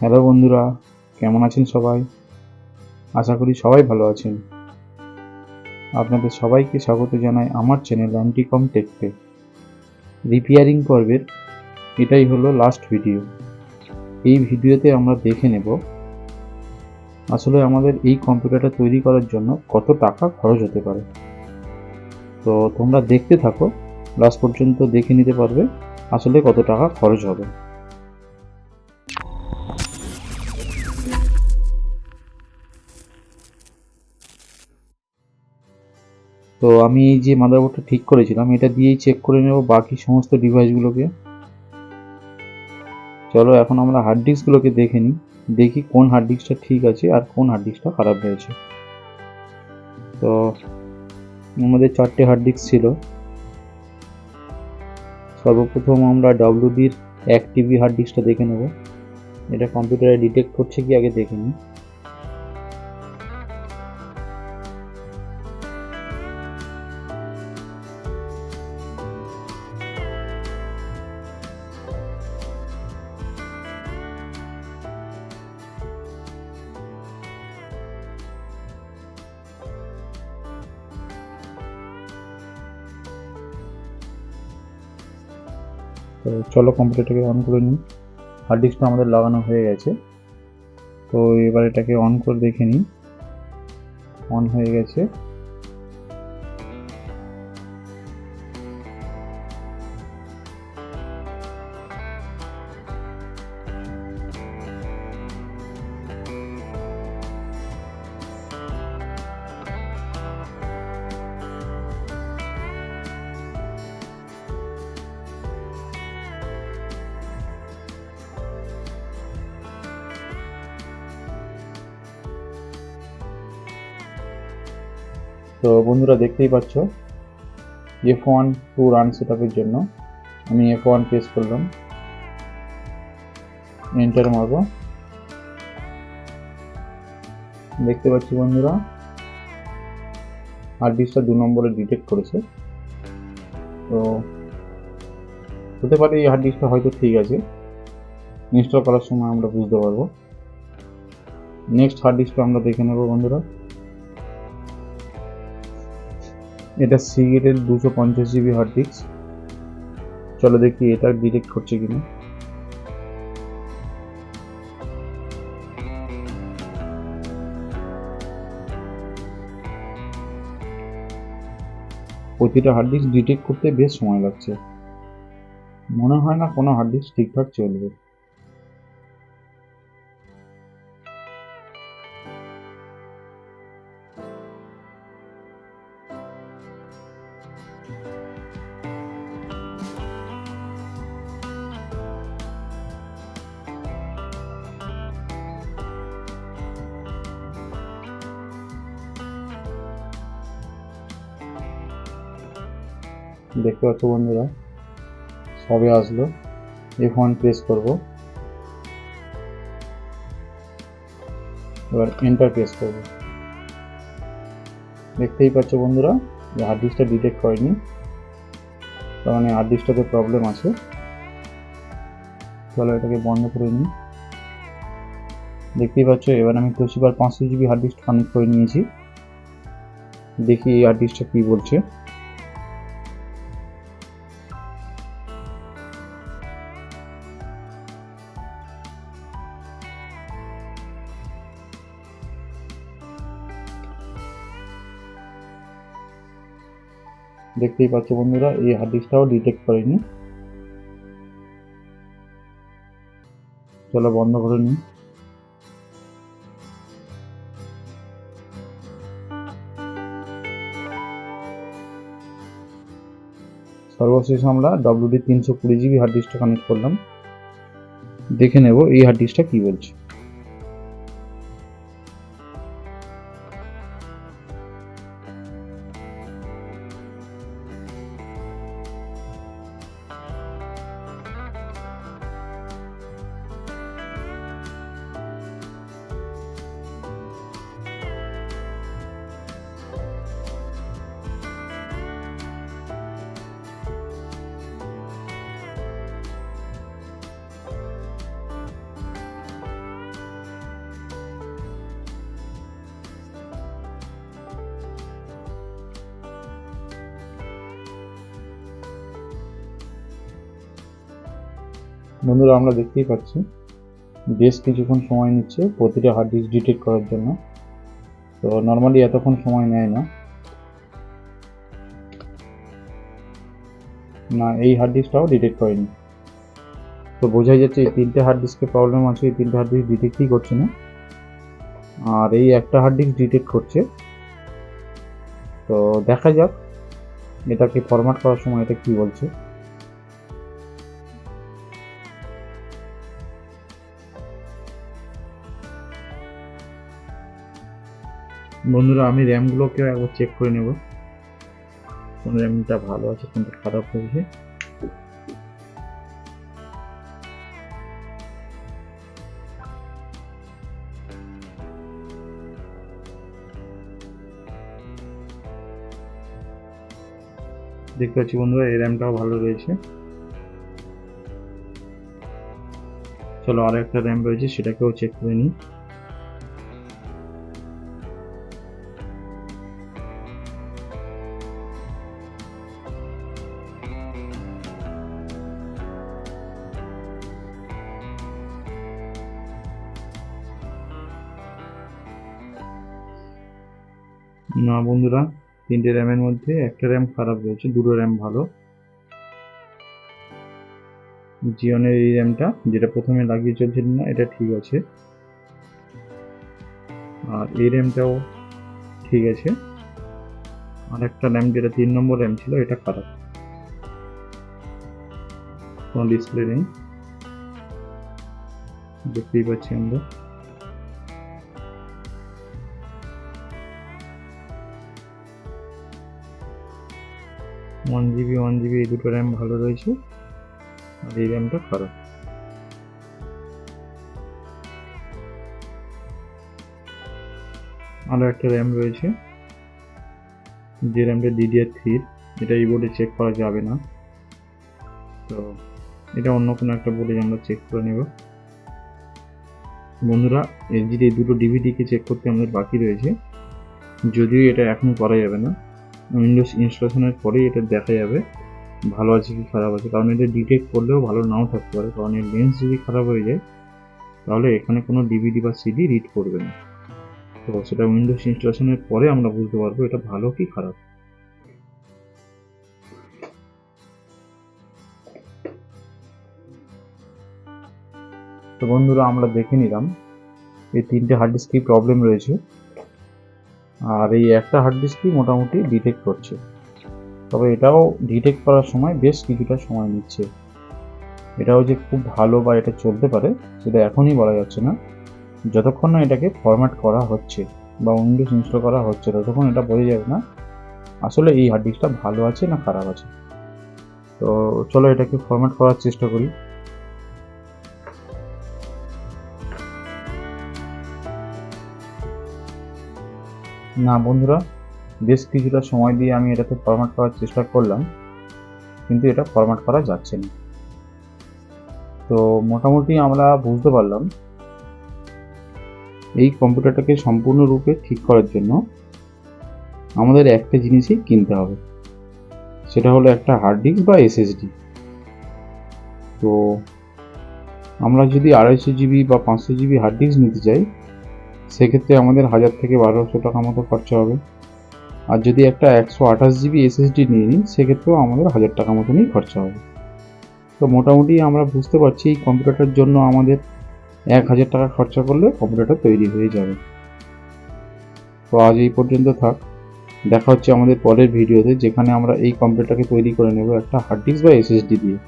Hello বন্ধুরা, কেমন আছেন সবাই? আশা করি সবাই ভালো আছেন। আপনাদের সবাইকে স্বাগত জানাই আমার চ্যানেল অ্যান্টিকম টেকপে রিপেয়ারিং পর্বের এটাই হলো লাস্ট ভিডিও এই ভিডিওতে আমরা দেখে নেব, আসলে আমাদের এই কম্পিউটারটা তৈরি করার জন্য কত টাকা খরচ হতে পারে। তো তোমরা দেখতে থাকো লাস্ট পর্যন্ত দেখে নিতে পারবে আসলে কত টাকা খরচ হবে। তো আমি এই যে মাদারবোর্ডটা ঠিক করেছিলাম এটা দিয়েই চেক করে নেব বাকি সমস্ত ডিভাইসগুলোকে চলো এখন আমরা হার্ড ডিস্কগুলোকে দেখে নিই, দেখি কোন হার্ড ডিস্কটা ঠিক আছে আর কোন হার্ড ডিস্কটা খারাপ হয়েছে তো আমাদের চারটে হার্ড ডিস্ক ছিল। সর্বপ্রথম আমরা ডাব্লিউডির এক টিবি হার্ড ডিস্কটা দেখে নেব। এটা কম্পিউটারে ডিটেক্ট করছে কি আগে দেখে নিই। তো চলো কম্পিউটারটাকে অন করে নিই। হার্ড ডিস্কটা আমাদের লাগানো হয়ে গেছে। তো এবার এটাকে অন করে দেখে নিই। অন হয়ে গেছে। তো বন্ধুরা দেখতেই পাচ্ছ F one two run set আপের জন্য আমি এফ ওয়ান প্রেস করলাম এন্টার মারব। দেখতে পাচ্ছি বন্ধুরা হার্ড ডিস্কটা দু নম্বরে ডিটেক্ট করেছে। তো হতে পারে এই হার্ড ডিস্কটা হয়তো ঠিক আছে ইনস্টল করার সময় আমরা বুঝতে পারব। নেক্সট হার্ড ডিস্কটা আমরা দেখে নেব বন্ধুরা। এটা সিগেটের দুশো পঞ্চাশ জিবি হার্ড ডিস্ক চলো দেখি এটা ডিটেক্ট করছে কিনা। প্রতিটা হার্ড ডিস্ক ডিটেক্ট করতে বেশ সময় লাগছে। মনে হয় না কোনো হার্ড ডিস্ক ঠিকঠাক চলবে। দেখতে পাচ্ছ বন্ধুরা? সবে আসলো। এফ ওয়ান প্রেস করব। এবার এন্টার প্রেস করব। দেখতেই পাচ্ছ বন্ধুরা, যে হার্ড ডিস্কটা ডিটেক্ট করেনি তার মানে হার্ড ডিস্কটাতে প্রবলেম আছে। চলো এটাকে বন্ধ করে নিই। দেখতেই পাচ্ছ, এবার আমি তোশিবার পাঁচশো জিবি হার্ড ডিস্ক কানেক্ট করে নিয়েছি। দেখি এই হার্ড ডিস্কটা কী বলছে। দেখতেই পাচ্ছ বন্ধুরা, এই হার্ড ডিস্কটাও ডিটেক্ট করেনি। চলো বন্ধ করে নিই। সর্বশেষ আমরা ডব্লিউডি তিনশো কুড়ি জিবি হার্ড ডিস্কটা কানেক্ট করলাম। দেখে নেব এই হার্ড ডিস্কটা কী বলছে। বন্ধুরা, আমরা দেখতেই পাচ্ছি। বেশ কিছুক্ষণ সময় নিচ্ছে প্রতিটা হার্ড ডিস্ক ডিটেক্ট করার জন্য। তো নর্মালি এতক্ষণ সময় নেয় না। না, এই হার্ড ডিস্কটাও ডিটেক্ট করেনি। তো বোঝাই যাচ্ছে এই তিনটে হার্ড ডিস্কে প্রবলেম আছে, এই তিনটে হার্ড ডিস্ক ডিটেক্টই করছে না। আর এই একটা হার্ড ডিস্ক ডিটেক্ট করছে। তো দেখা যাক, এটাকে ফরম্যাট করার সময় এটা কি বলছে। বন্ধুরা, আমি র্যামগুলোকে একবার চেক করে নেব। কোন র্যামটা ভালো আছে, কোনটা খারাপ হয়েছে। দেখতে পাচ্ছি বন্ধুরা, এই র্যামটাও ভালো রয়েছে। চলো আর একটা র্যাম রয়েছে, সেটাকেও চেক করে নিই। না বন্ধুরা, তিনটে র্যামের মধ্যে একটা র্যাম খারাপ রয়েছে, দুটো র্যাম ভালো। জিওনের এই র্যামটা যেটা প্রথমে লাগিয়ে চলছিল না, এটা ঠিক আছে। আর এই র্যামটাও ঠিক আছে। আর একটা র্যাম যেটা তিন নম্বর র্যাম ছিল, এটা খারাপ। কোনো ডিসপ্লে নেই। দেখতেই পাচ্ছি আমরা। ওয়ান জিবি ওয়ান জিবি এই দুটো র্যাম ভালো রয়েছে। আর এই র্যামটা খারাপ। আরও একটা র্যাম রয়েছে। যে র্যামটা ডিডিআর থ্রির এটা এই বোর্ডে চেক করা যাবে না। তো এটা অন্য কোনো একটা বোর্ডে আমরা চেক করে নেব। বন্ধুরা এলজির এই দুটো ডিভিডিকে চেক করতে আমাদের বাকি রয়েছে, যদিও এটা এখন করা যাবে না উইন্ডোজ ইনস্টলেশনের পরেই এটা দেখা যাবে। ভালো আছে কি খারাপ আছে? কারণ এটা ডিটেক্ট করলেও ভালো নাও থাকতে পারে। কারণ এর লেন্স যদি খারাপ হয়ে যায়, তাহলে এখানে কোনো ডিভিডি বা সিডি রিড করবে না। তো সেটা উইন্ডোজ ইনস্টলেশনের পরে আমরা বুঝতে পারব এটা ভালো কি খারাপ। তো বন্ধুরা, আমরা দেখে নিলাম। এই তিনটে হার্ড ডিস্কই প্রবলেম রয়েছে? আর এই একটা হার্ড ডিস্কই মোটামুটি ডিটেক্ট করছে। তবে এটাও ডিটেক্ট করার সময় বেশ কিছুটা সময় নিচ্ছে। এটাও যে খুব ভালো বা এটা চলতে পারে, সেটা এখনই বলা যাচ্ছে না। যতক্ষণ না এটাকে ফরম্যাট করা হচ্ছে বা উইন্ডোজ ইনস্টল করা হচ্ছে, ততক্ষণ এটা বোঝা যাবে না, আসলে এই হার্ড ডিস্কটা ভালো আছে না খারাপ আছে। তো চলো এটাকে ফরম্যাট করার চেষ্টা করি। না বন্ধুরা, বেশ কিছুটা সময় দিয়ে আমি এটাতে ফরম্যাট করার চেষ্টা করলাম, কিন্তু এটা ফরম্যাট করা যাচ্ছে না। তো মোটামুটি আমরা বুঝতে পারলাম এই কম্পিউটারটাকে সম্পূর্ণরূপে ঠিক করার জন্য আমাদের একটা জিনিসই কিনতে হবে। সেটা হলো একটা হার্ড ডিস্ক বা এসএসডি তো আমরা যদি আড়াইশো জিবি বা পাঁচশো জিবি হার্ড ডিস্ক নিতে চাই সেক্ষেত্রে আমাদের হাজার থেকে বারোশো টাকা মতো খরচা হবে। আর যদি একটা একশো আঠাশ জিবি এসএসডি নিয়ে নিই, সেক্ষেত্রেও আমাদের হাজার টাকা মতনই খরচা হবে। তো মোটামুটি আমরা বুঝতে পারছি এই কম্পিউটারটার জন্য আমাদের এক হাজার টাকা খরচা করলে কম্পিউটারটা তৈরি হয়ে যাবে। তো আজ এই পর্যন্ত থাক। দেখা হচ্ছে আমাদের পরের ভিডিওতে, যেখানে আমরা এই কম্পিউটারকে তৈরি করে নেব একটা হার্ড ডিস্ক বা এসএসডি দিয়ে।